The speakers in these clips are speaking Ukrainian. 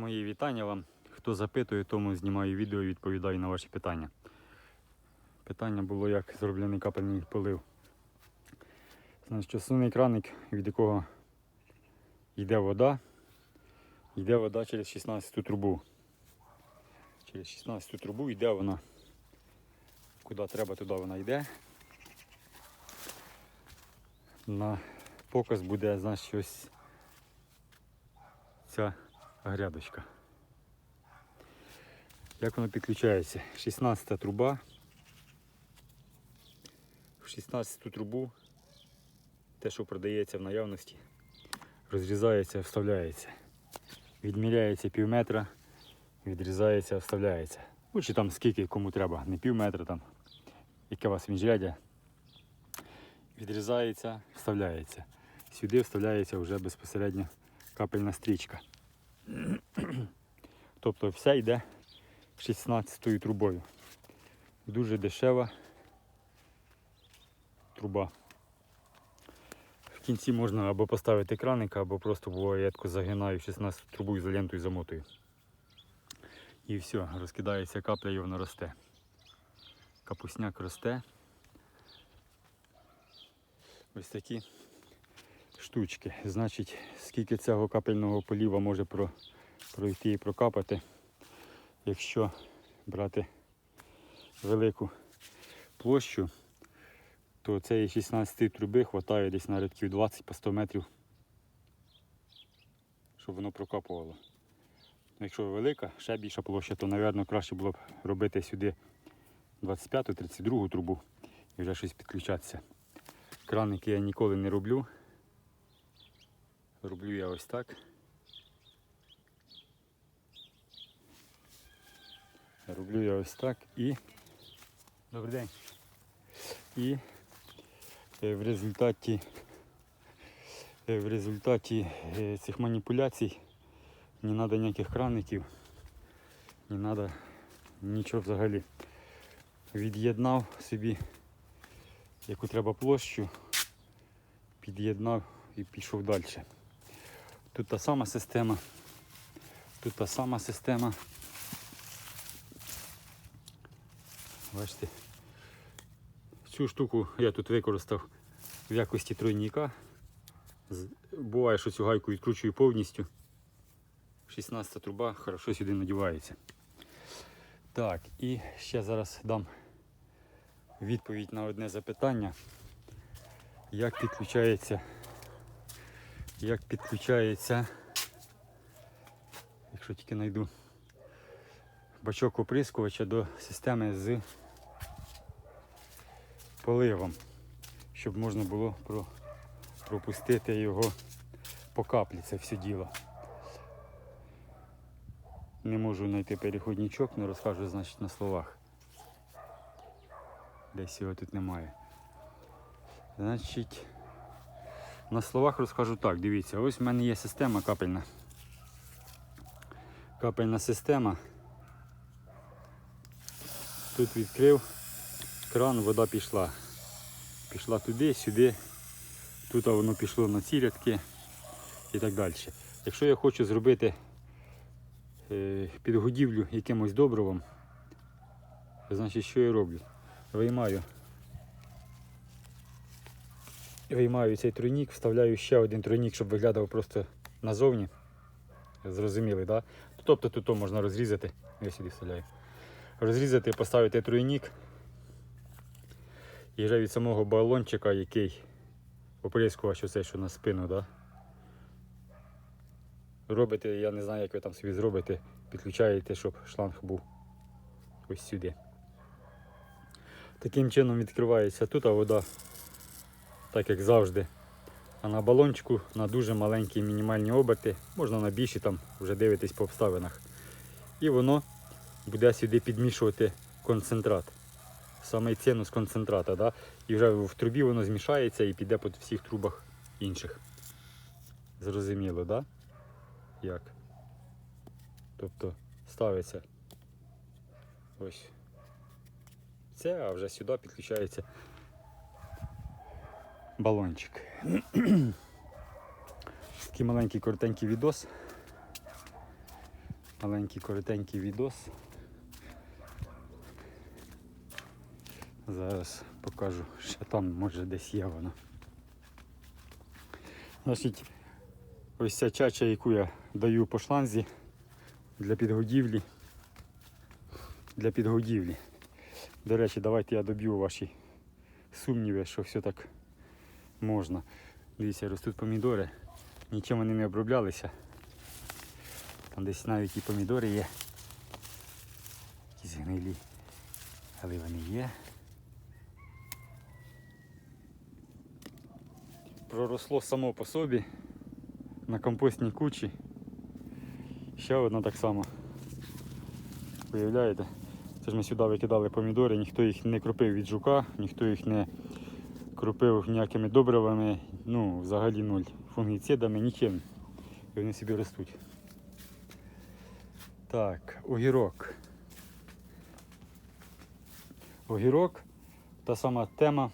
Мої вітання вам. Хто запитує, тому знімаю відео і відповідаю на ваші питання. Питання було, як зроблений капельний полив. Значить, основний краник, від якого йде вода, йде вода через 16 трубу. Через 16 трубу йде вона. Куди треба, туди вона йде. На показ буде, значить, ось ця грядочка. Як воно підключається? 16 труба. В 16 трубу те, що продається в наявності, розрізається, вставляється. Відміряється пів метра, відрізається, вставляється. Ну, чи там скільки кому треба, не пів метра там, яке у вас міжрядя. Відрізається, вставляється. Сюди вставляється вже безпосередньо капельна стрічка. Тобто вся йде 16 трубою. Дуже дешева труба. В кінці можна або поставити краника, або просто буває, я загинаю 16 трубу ізолентою замотую. І все, розкидається капля і воно росте. Капусняк росте. Ось такі штучки. Значить, скільки цього капельного поліва може про, пройти і прокапати, якщо брати велику площу, то цієї 16 труби вистачає десь на рядків 20 по 100 метрів, щоб воно прокапувало. Ну, Якщо велика, ще більша площа, то, мабуть, краще було б робити сюди 25-32 трубу і вже щось підключатися. Краники я ніколи не роблю. Роблю я ось так. Роблю я ось так і. Добрий день. І е, в результаті, е, в результаті е, цих маніпуляцій не треба ніяких краників, не треба нічого взагалі. Від'єднав собі яку треба площу, під'єднав і пішов далі. Тут та сама система. Тут та сама система. Бачите, цю штуку я тут використав в якості тройника. Буває, що цю гайку відкручую повністю. 16 труба хорошо сюди надівається. Так, і ще зараз дам відповідь на одне запитання. Як підключається, як підключається, якщо тільки знайду бачок оприскувача до системи з поливом, щоб можна було пропустити його по каплі, це все діло. Не можу знайти переходничок, не розкажу, значить, на словах. Десь його тут немає. Значить, на словах розкажу так, дивіться, ось в мене є система капельна. Капельна система. Тут відкрив кран, вода пішла. Пішла туди, сюди, тут воно пішло на ці рядки і так далі. Якщо я хочу зробити е, підгодівлю якимось добривом, значить що я роблю? Виймаю. Виймаю цей тройник, вставляю ще один тройник, щоб виглядав просто назовні. Зрозуміли. Да? Тобто тут можна розрізати. Я сюди вставляю. Розрізати, поставити тройник. І вже від самого балончика, який оприскувач оцей, що на спину, да? робите, я не знаю, як ви там собі зробите, підключаєте, щоб шланг був ось сюди. Таким чином відкривається тут, а вода, так як завжди. А на балончику на дуже маленькі мінімальні оберти, можна на більші там вже дивитись по обставинах. І воно буде сюди підмішувати концентрат. Саме ціну з концентрата. Да? І вже в трубі воно змішається і піде по всіх трубах інших. Зрозуміло, да? Як? Тобто ставиться ось це, а вже сюди підключається балончик. Такий маленький коротенький відос. маленький коротенький відос. Зараз покажу, що там може десь є воно. Значить, ось ця чача, яку я даю по шланзі для підгодівлі. Для підгодівлі. До речі, давайте я доб'ю ваші сумніви, що все так можна. Дивіться, ростуть помідори, нічим вони не оброблялися. Там десь навіть і помідори є. Якісь гнилі. Але вони є. Проросло само по собі на компостній кучі. Ще одна так само. Уявляєте? Це ж ми сюди викидали помідори, ніхто їх не кропив від жука, ніхто їх не кропив ніякими добривами, ну, взагалі нуль. Фунгіцидами, нічим. І вони собі ростуть. Так, огірок. Огірок та сама тема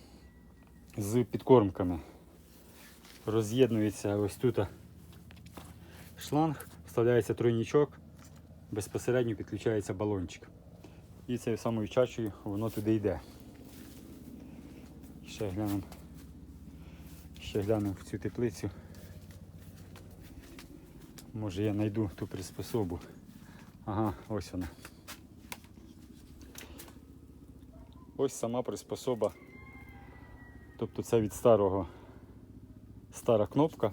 з підкормками. Роз'єднується ось тут шланг, вставляється тройнічок, безпосередньо підключається балончик. І цією самою чачею воно туди йде. Ще глянемо. Ще глянемо в цю теплицю. Може я знайду ту приспособу. Ага, ось вона. Ось сама приспособа. Тобто це від старого стара кнопка.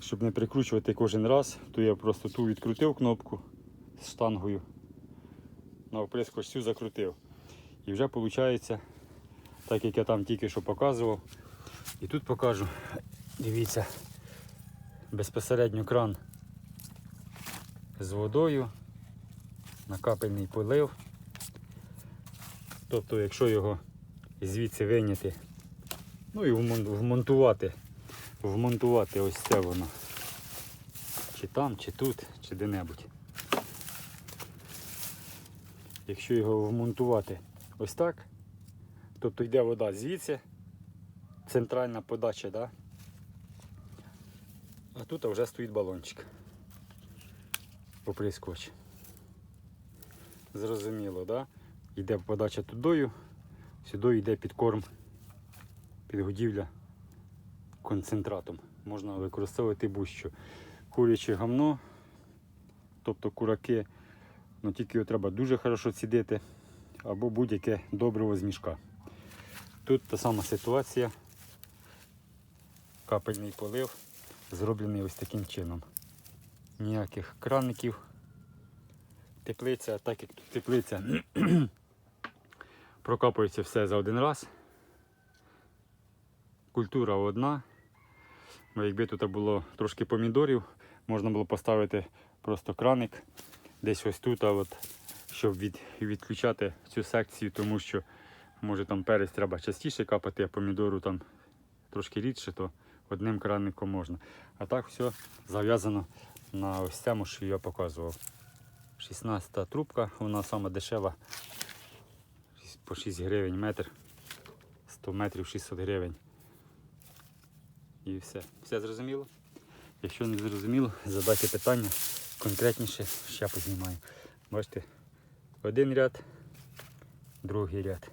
Щоб не прикручувати кожен раз, то я просто ту відкрутив кнопку з штангою. На оприскувач цю закрутив. І вже виходить, так як я там тільки що показував. І тут покажу, дивіться, безпосередньо кран з водою, накапельний полив. Тобто, якщо його звідси вийняти, ну і вмонтувати, вмонтувати ось це воно. Чи там, чи тут, чи де-небудь. Якщо його вмонтувати ось так, тобто йде вода звідси, центральна подача, да? а тут вже стоїть балончик. Оприскувач. Зрозуміло, да? Йде подача тудою, сюди йде підкорм, підгодівля концентратом. Можна використовувати будь-що. Куряче гамно, тобто кураки, ну тільки його треба дуже хорошо цідити, або будь-яке добриво з мішка. Тут та сама ситуація. Капельний полив зроблений ось таким чином. Ніяких краників. Теплиця, так як тут теплиця, прокапується все за один раз. Культура одна. Бо якби тут було трошки помідорів, можна було поставити просто краник десь ось тут, а от, щоб від, відключати цю секцію, тому що може там перець треба частіше капати, а помідору там трошки рідше, то одним краником можна. А так все зав'язано на ось цьому, що я показував. 16 трубка, вона сама дешева. По 6 гривень метр. 100 метрів 600 гривень. І все. Все зрозуміло? Якщо не зрозуміло, задайте питання конкретніше, ще познімаю. Бачите, один ряд, другий ряд.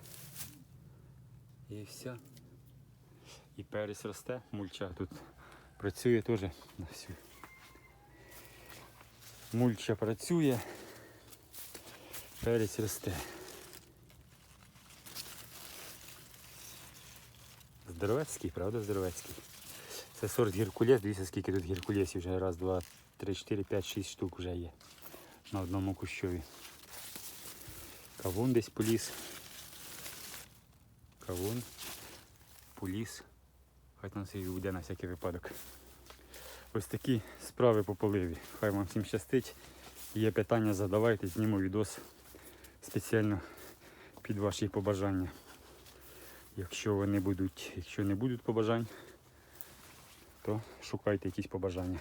І все. І перець росте, мульча тут працює теж на всю. Мульча працює, перець росте. Здоровецький, правда, здоровецький. Це сорт гіркулес, дивіться, скільки тут гіркулесів вже. Раз, два, три, чотири, п'ять, шість штук вже є на одному кущові. Кавун десь поліз. Кавун, поліз. Хай там собі буде на всякий випадок. Ось такі справи по поливі. Хай вам всім щастить. Є питання, задавайте, зніму відос спеціально під ваші побажання. Якщо вони будуть, якщо не будуть побажань, то шукайте якісь побажання.